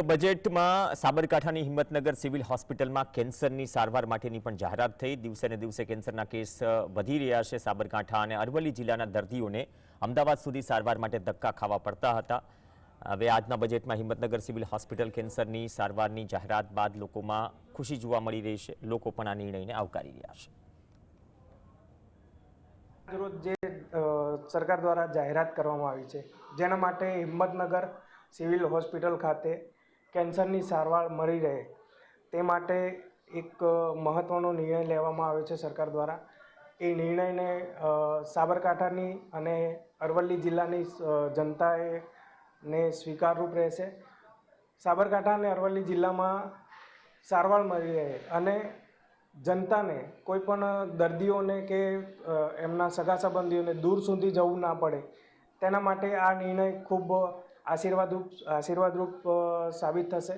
તો બજેટમાં સાબરકાંઠાની હિંમતનગર સિવિલ હોસ્પિટલમાં કેન્સરની સારવાર માટેની પણ જાહેરાત થઈ. દિવસે ને દિવસે કેન્સરના કેસ વધી રહ્યા છે સાબરકાંઠા અને અરવલ્લી જિલ્લાના દર્દીઓને અમદાવાદ સુધી સારવાર માટે ધક્કા ખાવા પડતા હતા. હવે આજના બજેટમાં હિંમતનગર સિવિલ હોસ્પિટલ કેન્સરની સારવારની જાહેરાત બાદ લોકોમાં ખુશી જોવા મળી રહી છે. લોકો પણ આ નિર્ણયને આવકારી રહ્યા છે. જે સરકાર દ્વારા જાહેરાત કરવામાં આવી છે, જેના માટે હિંમતનગર સિવિલ હોસ્પિટલ ખાતે કેન્સરની સારવાર મળી રહે. તે માટે એક મહત્ત્વનો નિર્ણય લેવામાં આવ્યો છે સરકાર દ્વારા. એ નિર્ણયને સાબરકાંઠાની અને અરવલ્લી જિલ્લાની જનતાએ ને સ્વીકારરૂપ રહેશે. સાબરકાંઠા અને અરવલ્લી જિલ્લામાં સારવાર મળી રહે અને જનતાને કોઈ પણ દર્દીઓને કે એમના સગા સંબંધીઓને દૂર સુધી જવું ના પડે. તેના માટે આ નિર્ણય ખૂબ આશીર્વાદરૂપ આશીર્વાદરૂપ સાબિત થશે.